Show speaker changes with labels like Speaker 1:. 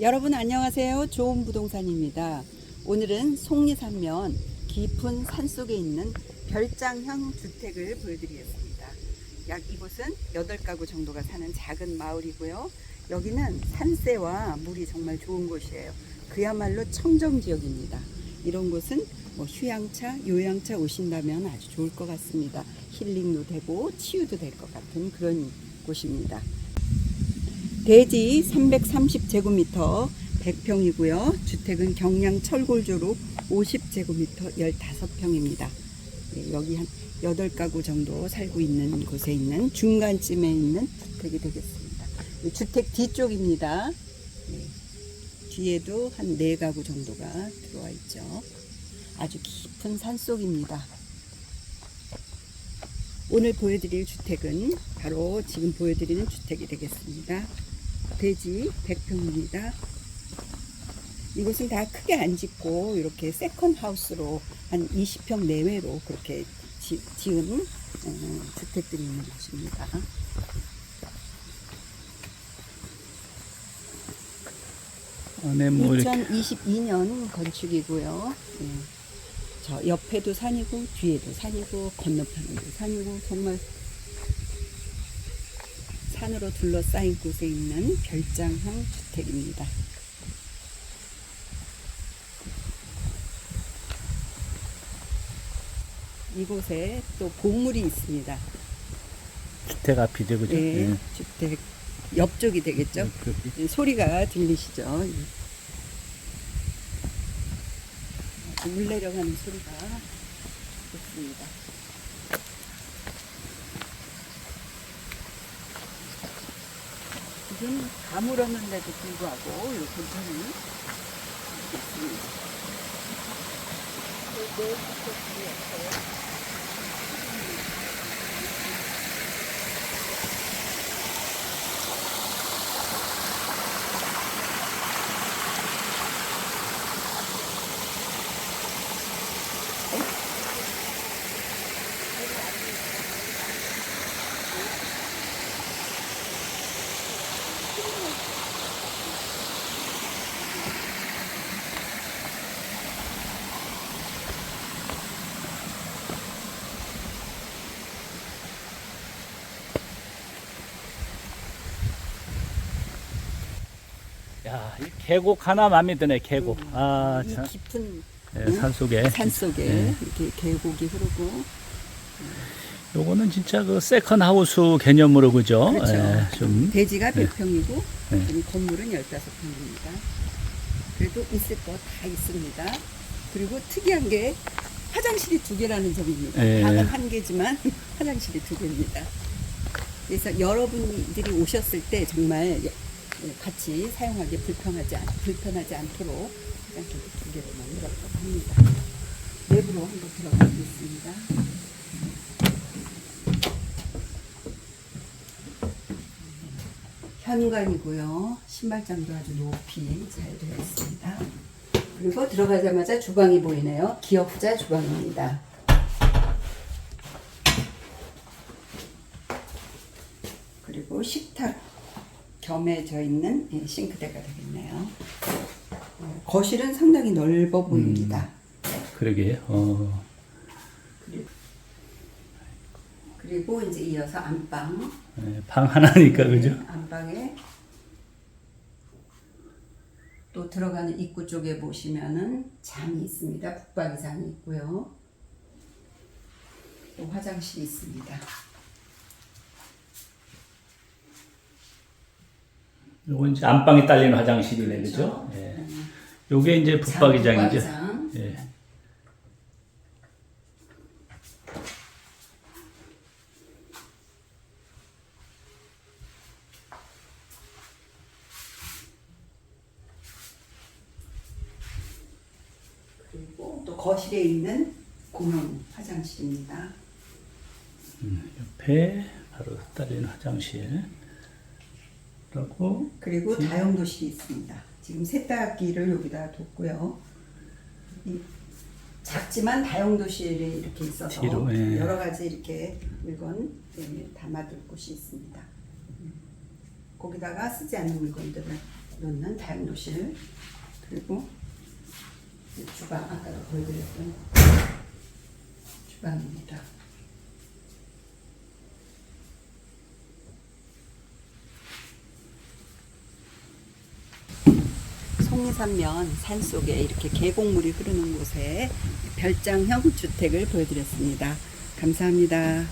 Speaker 1: 여러분 안녕하세요. 좋은 부동산입니다. 오늘은 속리산면 깊은 산속에 있는 별장형 주택을 보여드리겠습니다. 약 이곳은 8가구 정도가 사는 작은 마을이고요. 여기는 산세와 물이 정말 좋은 곳이에요. 그야말로 청정 지역입니다. 이런 곳은 뭐 휴양차, 요양차 오신다면 아주 좋을 것 같습니다. 힐링도 되고 치유도 될 것 같은 그런 곳입니다. 대지 330제곱미터 100평이고요. 주택은 경량 철골조로 50제곱미터 15평입니다. 네, 여기 한 8가구 정도 살고 있는 곳에 있는 중간쯤에 있는 주택이 되겠습니다. 이 주택 뒤쪽입니다. 네, 뒤에도 한 4가구 정도가 들어와 있죠. 아주 깊은 산속입니다. 오늘 보여드릴 주택은 바로 지금 보여드리는 주택이 되겠습니다. 대지 100평입니다. 이곳은 다 크게 안 짓고 이렇게 세컨 하우스로 한 20평 내외로 그렇게 지, 지은 어, 주택들이 있는 곳입니다.
Speaker 2: 안에 뭐 이렇게
Speaker 1: 2022년 건축이고요. 예. 저 옆에도 산이고 뒤에도 산이고 건너편에도 산이고 정말 산으로 둘러싸인 곳에 있는 별장형 주택입니다. 이곳에 또 보물이 있습니다.
Speaker 2: 주택 앞이 되고?
Speaker 1: 네,
Speaker 2: 예.
Speaker 1: 주택 옆쪽이 되겠죠.
Speaker 2: 그-
Speaker 1: 이 소리가 들리시죠? 물 내려가는 소리가 좋습니다. 지금 가물었는데도 불구하고 이 본편이 있습니다.
Speaker 2: 이 계곡 하나 마음에 드네, 계곡. 아,
Speaker 1: 이
Speaker 2: 참.
Speaker 1: 깊은
Speaker 2: 예, 산 속에.
Speaker 1: 산 속에
Speaker 2: 네.
Speaker 1: 이렇게 계곡이 흐르고
Speaker 2: 요거는 진짜 그 세컨 하우스 개념으로 그죠?
Speaker 1: 그렇죠.
Speaker 2: 예, 좀
Speaker 1: 대지가 100평이고
Speaker 2: 네.
Speaker 1: 지금 건물은 15평입니다. 그래도 있을 거 다 있습니다. 그리고 특이한 게 화장실이 두 개라는 점입니다.
Speaker 2: 예.
Speaker 1: 방은 한 개지만 화장실이 두 개입니다. 그래서 여러분들이 오셨을 때 정말 같이 사용하기 불편하지, 않, 불편하지 않도록 화장실을 두 개로 만들었다고 합니다. 내부로 한번 들어가 보겠습니다. 현관이고요. 신발장도 아주 높이 잘 되어 있습니다. 그리고 들어가자마자 주방이 보이네요. 기업자 주방입니다. 그리고 식탁 겸해져 있는 예, 싱크대가 되겠네요. 어, 거실은 상당히 넓어 보입니다.
Speaker 2: 그러게. 어.
Speaker 1: 그리고 이제 이어서 안방.
Speaker 2: 예, 방 하나니까 그죠?
Speaker 1: 안방에 또 들어가는 입구 쪽에 보시면은 장이 있습니다. 북박이 장이 있고요. 또 화장실이 있습니다.
Speaker 2: 요건 이제 안방에 딸리는 화장실이네, 그죠? 예. 요게 이제 붙박이장이죠. 예.
Speaker 1: 그리고 또 거실에 있는 공용 화장실입니다.
Speaker 2: 옆에 바로 딸리는 화장실. 그리고
Speaker 1: 그리고 다용도실이 있습니다. 지금 세탁기를 여기다 뒀고요. 이 작지만 다용도실이 이렇게 있어서
Speaker 2: 뒤로, 예.
Speaker 1: 여러 가지 이렇게 물건 예, 담아둘 곳이 있습니다. 음. 거기다가 쓰지 않는 물건들을 놓는 다용도실 그리고 이 주방 아까도 보여드렸던 주방입니다. 송리산면 산속에 이렇게 계곡물이 흐르는 곳에 별장형 주택을 보여드렸습니다. 감사합니다.